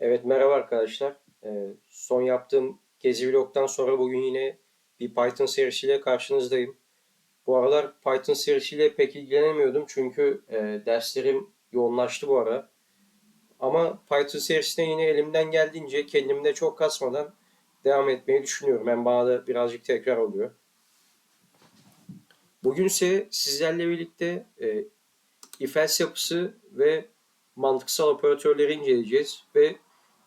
Evet merhaba arkadaşlar. Ee, son yaptığım gezi vlogdan sonra bugün yine bir Python serisiyle karşınızdayım. Bu aralar Python serisiyle pek ilgilenemiyordum çünkü e, derslerim yoğunlaştı bu ara. Ama Python serisine yine elimden geldiğince kendimde çok kasmadan devam etmeyi düşünüyorum. Hem bana da birazcık tekrar oluyor. Bugün ise sizlerle birlikte e, if-else yapısı ve mantıksal operatörleri inceleyeceğiz ve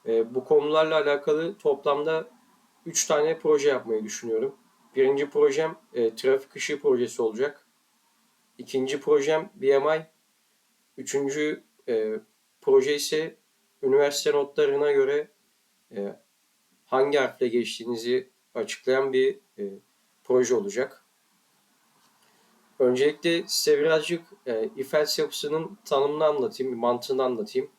e, bu konularla alakalı toplamda 3 tane proje yapmayı düşünüyorum. Birinci projem e, trafik ışığı projesi olacak. İkinci projem BMI. Üçüncü e, proje ise üniversite notlarına göre e, hangi harfle geçtiğinizi açıklayan bir e, proje olacak. Öncelikle size birazcık e, if-else yapısının tanımını anlatayım, mantığını anlatayım.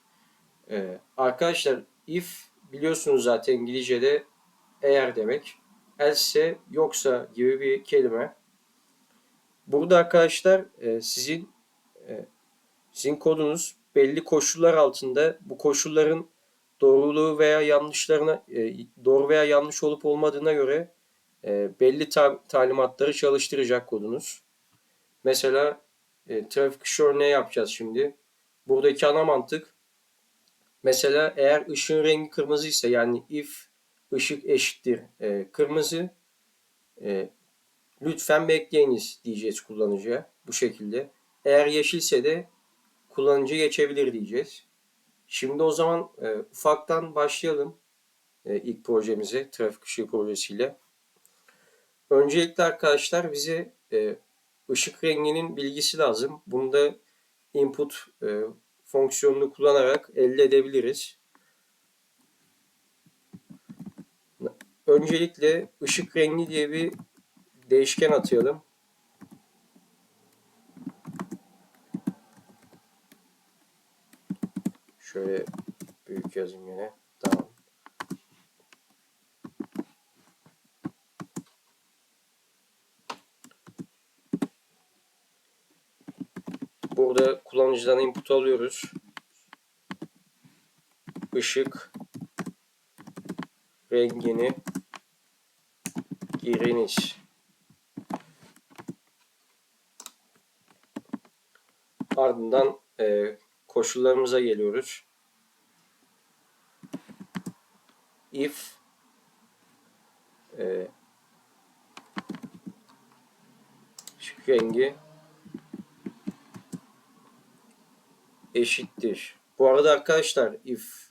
E, arkadaşlar if biliyorsunuz zaten İngilizce'de eğer demek. Else yoksa gibi bir kelime. Burada arkadaşlar e, sizin e, sizin kodunuz belli koşullar altında bu koşulların doğruluğu veya yanlışlarına e, doğru veya yanlış olup olmadığına göre belli ta- talimatları çalıştıracak kodunuz. Mesela e, trafik ışığı örneği yapacağız şimdi. Buradaki ana mantık mesela eğer ışığın rengi kırmızı ise yani if ışık eşittir e, kırmızı e, lütfen bekleyiniz diyeceğiz kullanıcıya bu şekilde. Eğer yeşilse de kullanıcı geçebilir diyeceğiz. Şimdi o zaman e, ufaktan başlayalım e, ilk projemize trafik ışığı projesiyle. Öncelikle arkadaşlar bize e, ışık renginin bilgisi lazım. Bunu da input e, fonksiyonunu kullanarak elde edebiliriz. Öncelikle ışık rengi diye bir değişken atayalım. Şöyle büyük yazayım yine. Tamam. Burada kullanıcıdan input alıyoruz. Işık rengini giriniz. Ardından e, koşullarımıza geliyoruz. If e, rengi eşittir. Bu arada arkadaşlar if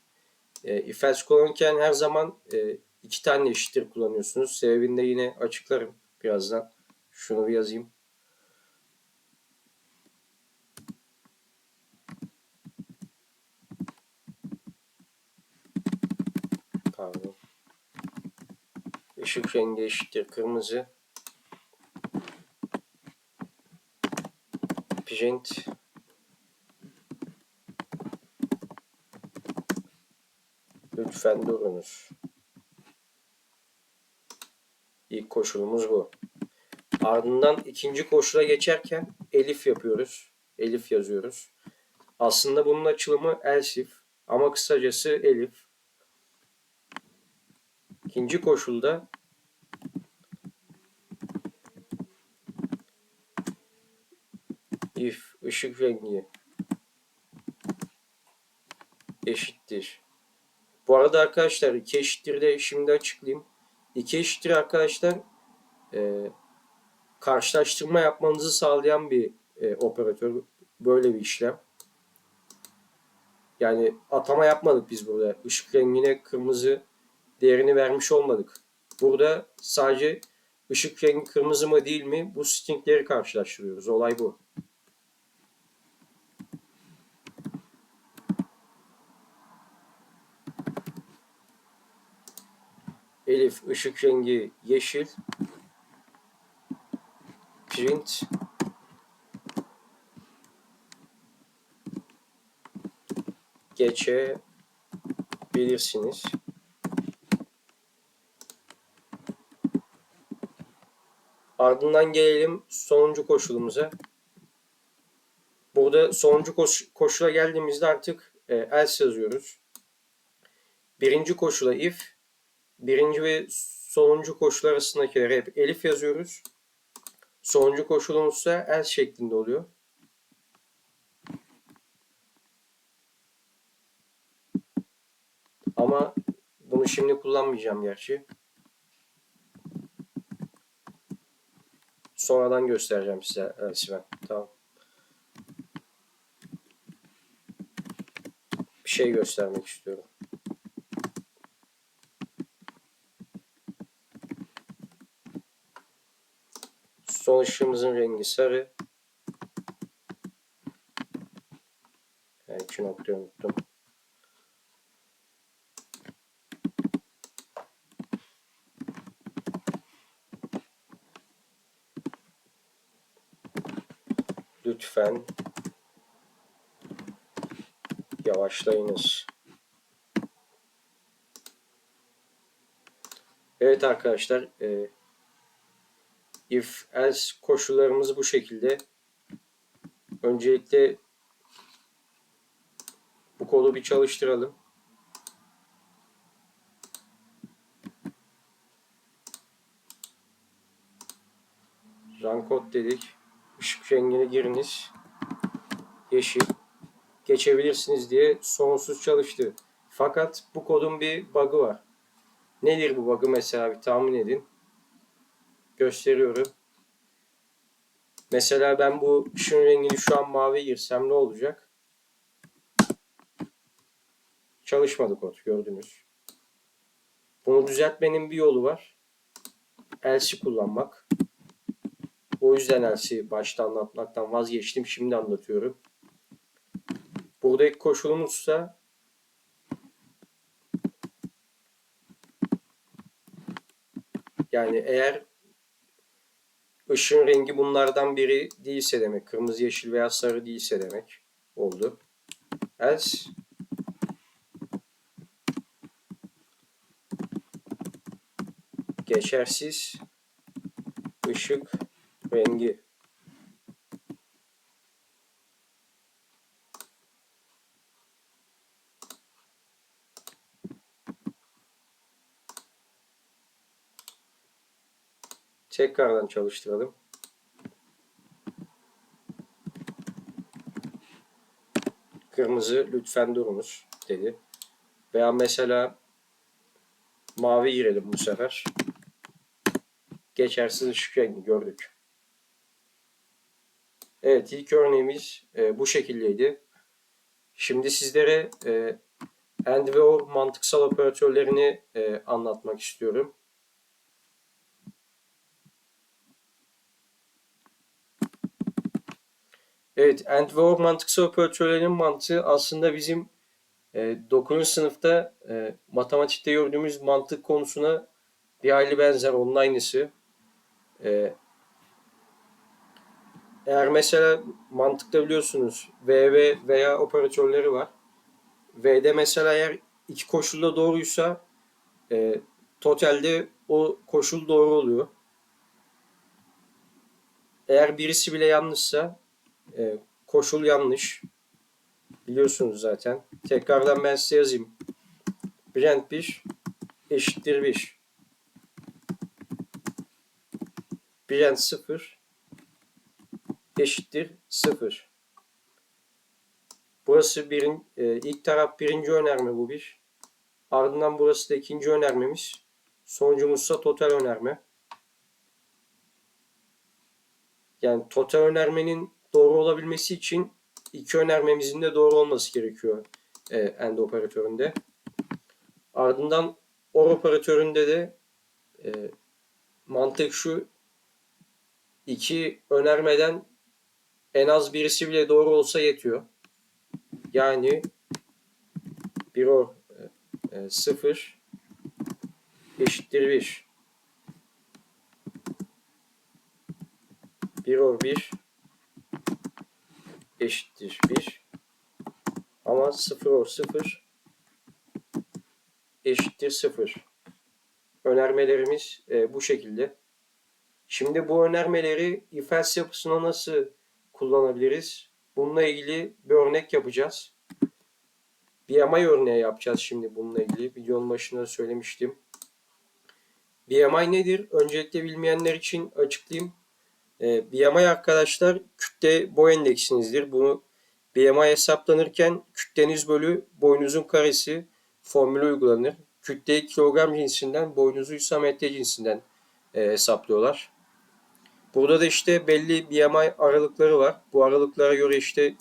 e, if else kullanırken her zaman e, iki tane eşittir kullanıyorsunuz. Sebebini de yine açıklarım birazdan. Şunu bir yazayım. Pardon. Işık rengi eşittir kırmızı. Print Lütfen durunuz. İlk koşulumuz bu. Ardından ikinci koşula geçerken elif yapıyoruz. Elif yazıyoruz. Aslında bunun açılımı elsif ama kısacası elif. İkinci koşulda if ışık rengi eşittir. Bu arada arkadaşlar iki eşittir de şimdi açıklayayım. İki eşittir arkadaşlar e, karşılaştırma yapmanızı sağlayan bir e, operatör. Böyle bir işlem. Yani atama yapmadık biz burada. Işık rengine kırmızı değerini vermiş olmadık. Burada sadece ışık rengi kırmızı mı değil mi bu stringleri karşılaştırıyoruz. Olay bu. Elif ışık rengi yeşil. Print geçebilirsiniz. Ardından gelelim sonuncu koşulumuza. Burada sonuncu koş, koşula geldiğimizde artık e, else yazıyoruz. birinci koşula if, birinci ve sonuncu koşul arasındakileri hep elif yazıyoruz. Sonuncu koşulumuz ise else şeklinde oluyor. Ama bunu şimdi kullanmayacağım gerçi. Sonradan göstereceğim size else'i ben. Tamam. Bir şey göstermek istiyorum. Son ışığımızın rengi sarı. Yani iki noktayı unuttum. Lütfen yavaşlayınız. Evet arkadaşlar, e, if else koşullarımız bu şekilde. Öncelikle bu kodu bir çalıştıralım. Run code dedik. Işık rengini giriniz. Yeşil. Geçebilirsiniz diye sonsuz çalıştı. Fakat bu kodun bir bug'ı var. Nedir bu bug'ı mesela bir tahmin edin. Gösteriyorum. Mesela ben bu ışığın rengini şu an mavi girsem ne olacak? Çalışmadı kod gördünüz. Bunu düzeltmenin bir yolu var. Else'i kullanmak. O yüzden Else'i başta anlatmaktan vazgeçtim. Şimdi anlatıyorum. Buradaki koşulumuzsa yani eğer ışığın rengi bunlardan biri değilse demek. Kırmızı, yeşil veya sarı değilse demek oldu. Else geçersiz ışık rengi tekrardan çalıştıralım. Kırmızı lütfen durunuz dedi. Veya mesela mavi girelim bu sefer. Geçersiz ışık rengi gördük. Evet ilk örneğimiz e, bu şekildeydi. Şimdi sizlere e, AND ve OR mantıksal operatörlerini e, anlatmak istiyorum. Evet, AND ve OR mantıksal operatörlerinin mantığı aslında bizim e, 9. sınıfta e, matematikte gördüğümüz mantık konusuna bir hayli benzer, onun aynısı. E, eğer mesela mantıkta biliyorsunuz V ve veya operatörleri var. V'de mesela eğer iki koşulda doğruysa e, totalde o koşul doğru oluyor. Eğer birisi bile yanlışsa e, koşul yanlış. Biliyorsunuz zaten. Tekrardan ben size yazayım. Brent 1 eşittir 1. Brent 0 eşittir 0. Burası birin, e, ilk taraf birinci önerme bu bir. Ardından burası da ikinci önermemiz. Sonucumuzsa total önerme. Yani total önermenin doğru olabilmesi için iki önermemizin de doğru olması gerekiyor e, end operatöründe. Ardından or operatöründe de e, mantık şu iki önermeden en az birisi bile doğru olsa yetiyor. Yani bir or e, 0 eşittir 1. 1 or 1 eşittir 1. Ama 0 or 0 eşittir 0. Önermelerimiz e, bu şekilde. Şimdi bu önermeleri if else yapısına nasıl kullanabiliriz? Bununla ilgili bir örnek yapacağız. BMI örneği yapacağız şimdi bununla ilgili. Videonun başında söylemiştim. BMI nedir? Öncelikle bilmeyenler için açıklayayım. E, BMI arkadaşlar kütle boy endeksinizdir. Bunu BMI hesaplanırken kütleniz bölü boyunuzun karesi formülü uygulanır. Kütleyi kilogram cinsinden, boyunuzu ise metre cinsinden e, hesaplıyorlar. Burada da işte belli BMI aralıkları var. Bu aralıklara göre işte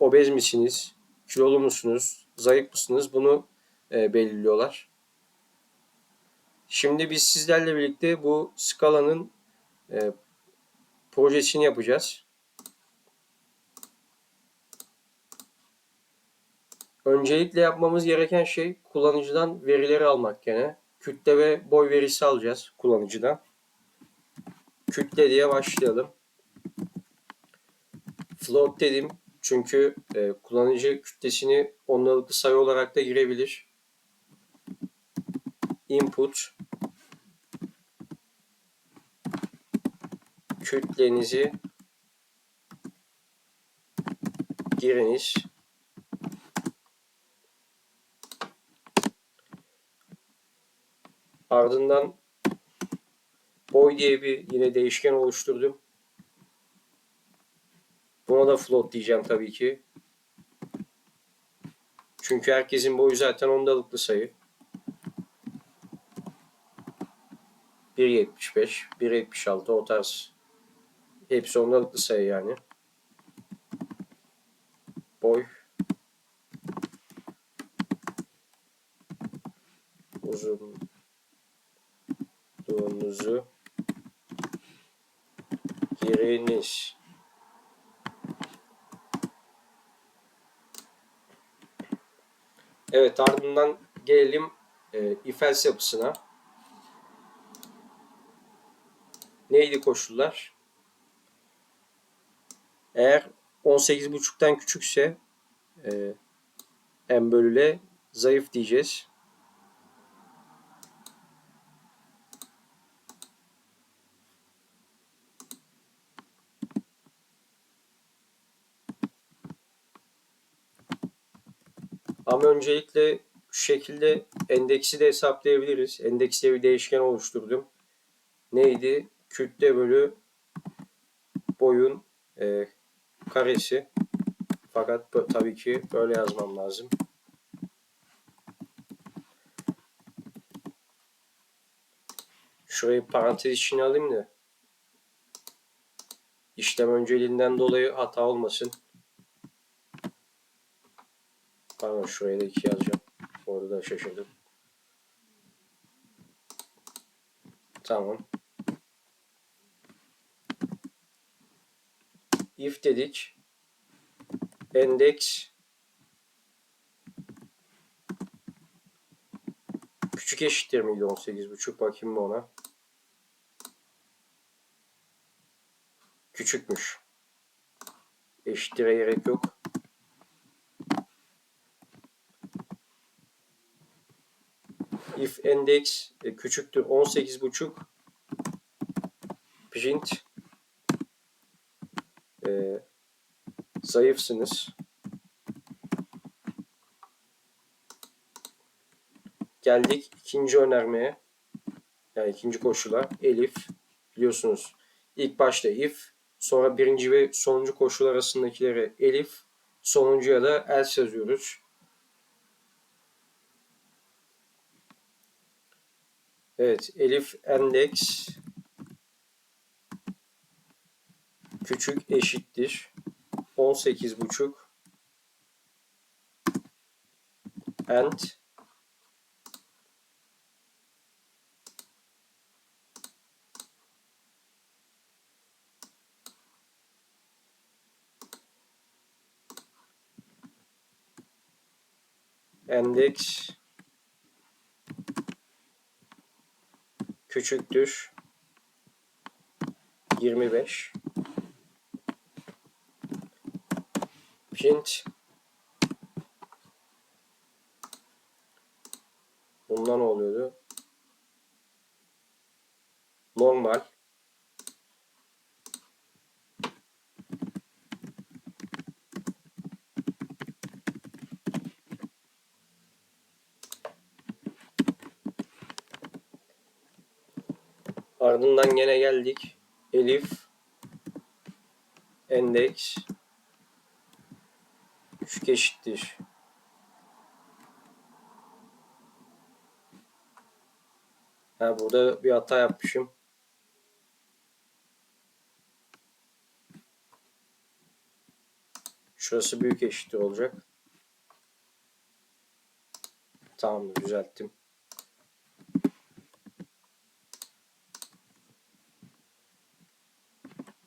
obez misiniz, kilolu musunuz, zayıf mısınız bunu e, belirliyorlar. Şimdi biz sizlerle birlikte bu skalanın e, projesini yapacağız. Öncelikle yapmamız gereken şey kullanıcıdan verileri almak gene. Kütle ve boy verisi alacağız kullanıcıdan. Kütle diye başlayalım. Float dedim çünkü e, kullanıcı kütlesini ondalıklı sayı olarak da girebilir. Input kütlenizi giriniz. Ardından boy diye bir yine değişken oluşturdum. Buna da float diyeceğim tabii ki. Çünkü herkesin boyu zaten ondalıklı sayı. 1.75, 1.76 o tarz. Hepsi ondalıklı sayı yani. Boy. Uzunluğunuzu giriniz. Evet ardından gelelim e, if yapısına. Neydi koşullar? Eğer 18.5'tan küçükse e, m bölüle zayıf diyeceğiz. Ama öncelikle şu şekilde endeksi de hesaplayabiliriz. Endekste bir değişken oluşturdum. Neydi? Kütle bölü boyun karesi. Fakat tabii ki böyle yazmam lazım. Şurayı parantez içine alayım da işlem önceliğinden dolayı hata olmasın. Pardon şuraya da 2 yazacağım. Orada da şaşırdım. Tamam. If dedik. Endeks küçük eşittir miydi 18.5 bakayım mı ona. Küçükmüş. Eşittire gerek yok. if endeks e, küçüktür 18.5 print e, zayıfsınız. Geldik ikinci önermeye. Yani ikinci koşula elif biliyorsunuz. ilk başta if sonra birinci ve sonuncu koşul arasındakileri elif sonuncuya da else yazıyoruz. Evet, elif endeks küçük eşittir 18 buçuk and endeks küçüktür 25 Pinch. Bundan oluyordu. Normal. Ardından gene geldik. Elif. Endeks. 3 eşittir. Ha, burada bir hata yapmışım. Şurası büyük eşittir olacak. Tamam düzelttim.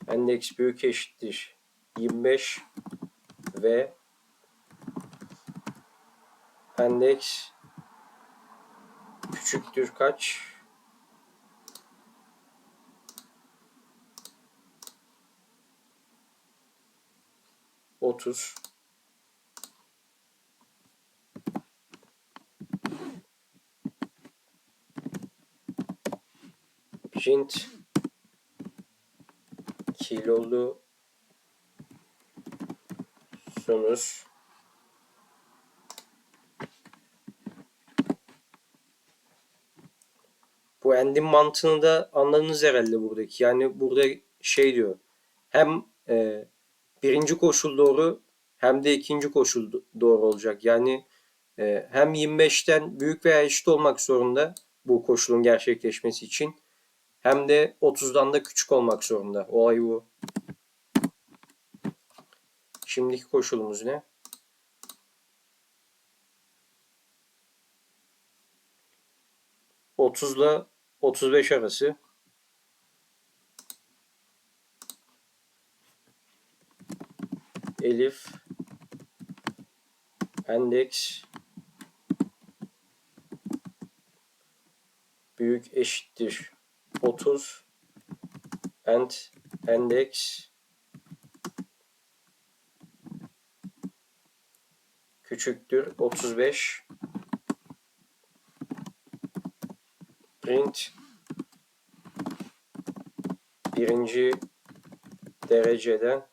Endeks büyük eşittir 25 ve endeks küçüktür kaç? Otuz. Jint kilolu sunuz Bu endin mantığını da anladınız herhalde buradaki. Yani burada şey diyor. Hem e, birinci koşul doğru hem de ikinci koşul doğru olacak. Yani e, hem 25'ten büyük veya eşit olmak zorunda bu koşulun gerçekleşmesi için hem de 30'dan da küçük olmak zorunda. Olay bu. Şimdiki koşulumuz ne? Otuzla 35 arası. Elif. Endeks. Büyük eşittir 30 and endeks. Küçüktür 35 print birinci dereceden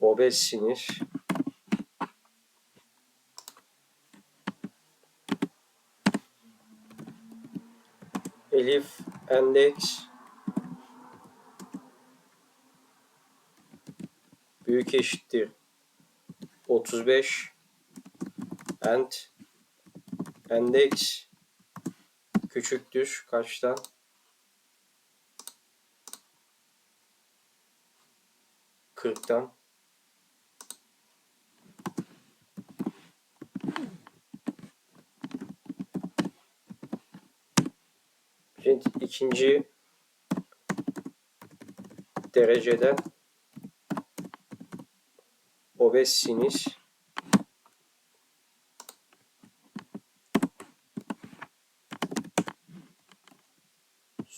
obezsiniz. Elif endeks büyük eşittir 35 and endeks küçüktür kaçtan? Kırktan. Şimdi ikinci dereceden obezsiniz.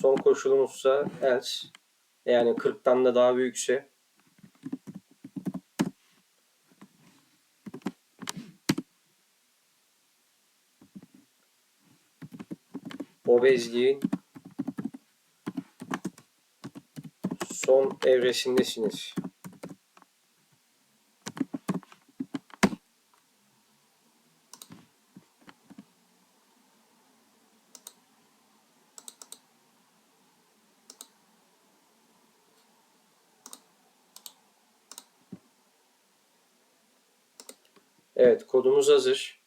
Son koşulumuzsa else. Yani 40'tan da daha büyükse obezliğin son evresindesiniz. Evet kodumuz hazır.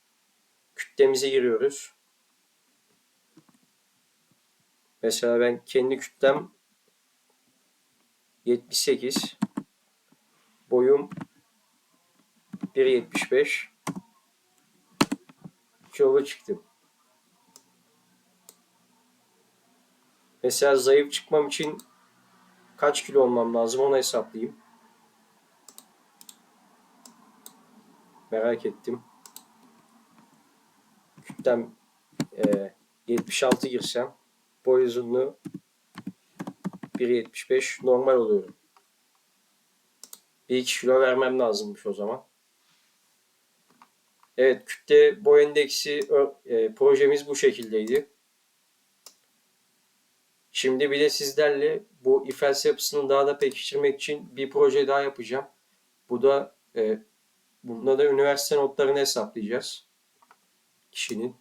Kütlemize giriyoruz. Mesela ben kendi kütlem 78. Boyum 1.75. Kilolu çıktım. Mesela zayıf çıkmam için kaç kilo olmam lazım onu hesaplayayım. Merak ettim. Kütlem e, 76 girsem boy uzunluğu 1.75 normal oluyorum. 1-2 kilo vermem lazımmış o zaman. Evet kütle boy endeksi e, projemiz bu şekildeydi. Şimdi bir de sizlerle bu ifelse yapısını daha da pekiştirmek için bir proje daha yapacağım. Bu da e, bunda da üniversite notlarını hesaplayacağız. Kişinin.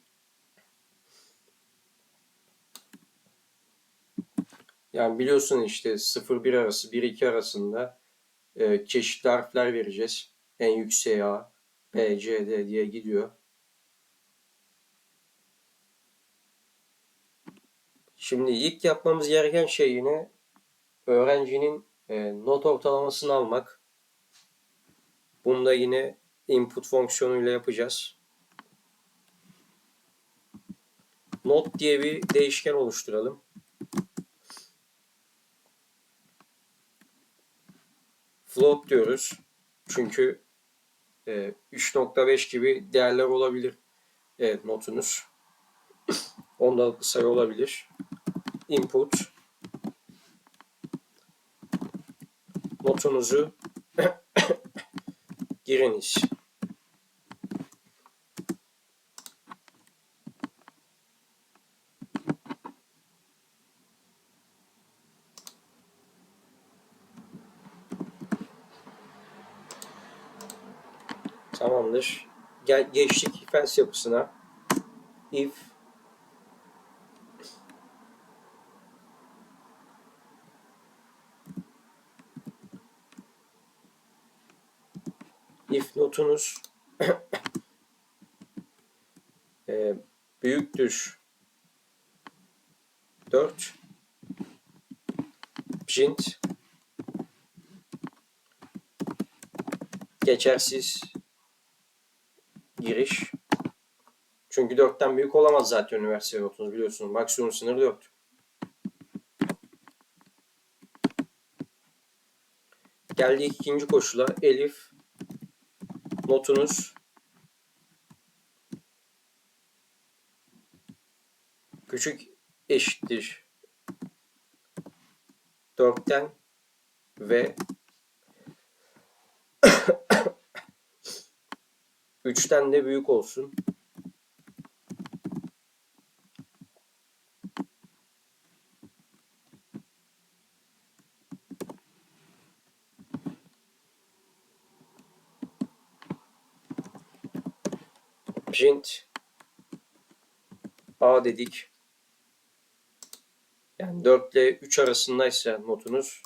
Yani biliyorsun işte 0-1 arası, 1-2 arasında e, çeşitli harfler vereceğiz. En yükseğe A, B, C, D diye gidiyor. Şimdi ilk yapmamız gereken şey yine öğrencinin e, not ortalamasını almak. Bunu da yine input fonksiyonuyla yapacağız. Not diye bir değişken oluşturalım. Float diyoruz. Çünkü e, 3.5 gibi değerler olabilir notunuz. Ondalıklı sayı olabilir. Input notunuzu giriniz. Tamamdır. Gel, geçtik if else yapısına. If if notunuz e, büyüktür 4 print geçersiz giriş. Çünkü 4'ten büyük olamaz zaten üniversite notunuz biliyorsunuz. Maksimum sınır 4. Geldik ikinci koşula. Elif notunuz küçük eşittir 4'ten ve 3'ten de büyük olsun. Print A dedik. Yani 4 ile 3 arasındaysa notunuz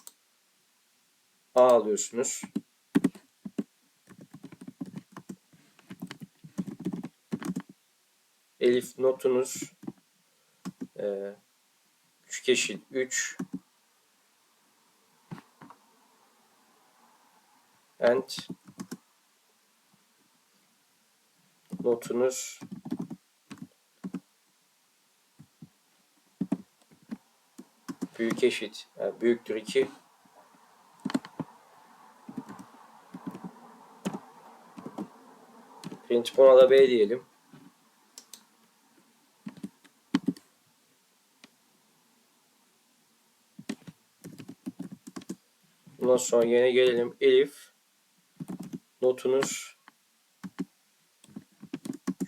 A alıyorsunuz. Elif notunuz e, küçük eşit 3 and notunuz büyük eşit yani büyüktür 2 print buna da B diyelim. Bundan sonra yine gelelim. Elif notunuz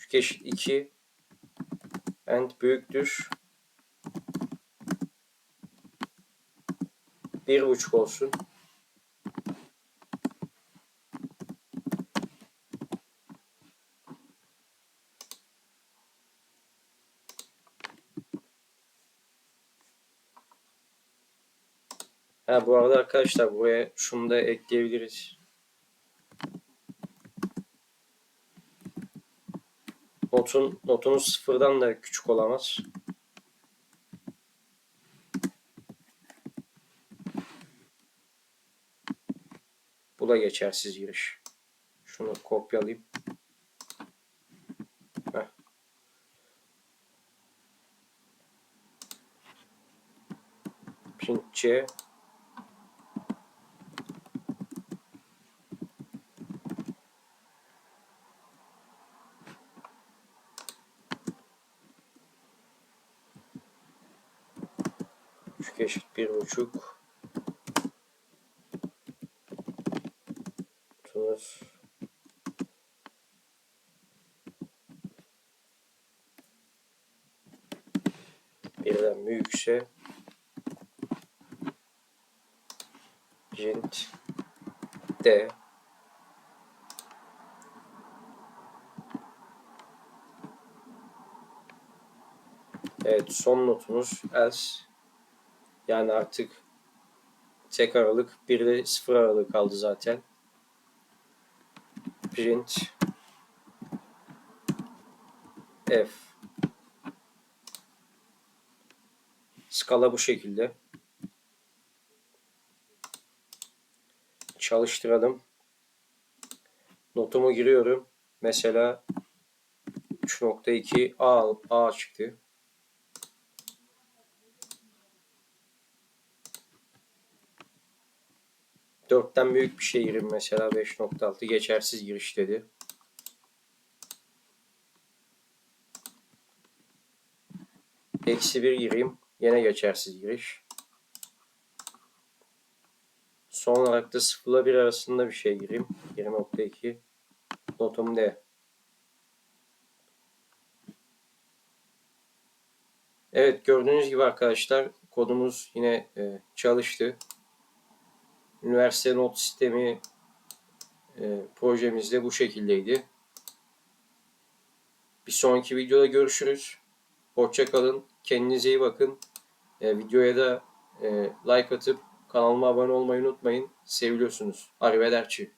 küçük eşit 2 and büyüktür. Bir buçuk olsun. Ha bu arada arkadaşlar buraya şunu da ekleyebiliriz. Notun notunuz sıfırdan da küçük olamaz. Bu da geçersiz giriş. Şunu kopyalayayım. Heh. Print C Küçük eşit bir buçuk. Tunus. Birden büyükse print D Evet son notumuz else Yani artık tek aralık 1 ile 0 aralık kaldı zaten. Print F Skala bu şekilde. Çalıştıralım. Notumu giriyorum. Mesela 3.2 A, A çıktı. Dörtten büyük bir şey gireyim mesela 5.6 geçersiz giriş dedi. Eksi 1 gireyim. Yine geçersiz giriş. Son olarak da 0 ile 1 arasında bir şey gireyim. 20.2 Notum D. Evet gördüğünüz gibi arkadaşlar kodumuz yine e, çalıştı. Üniversite not sistemi e, projemiz de bu şekildeydi. Bir sonraki videoda görüşürüz. Hoşça kalın. Kendinize iyi bakın. E, videoya da e, like atıp kanalıma abone olmayı unutmayın. Seviliyorsunuz. Arrivederci.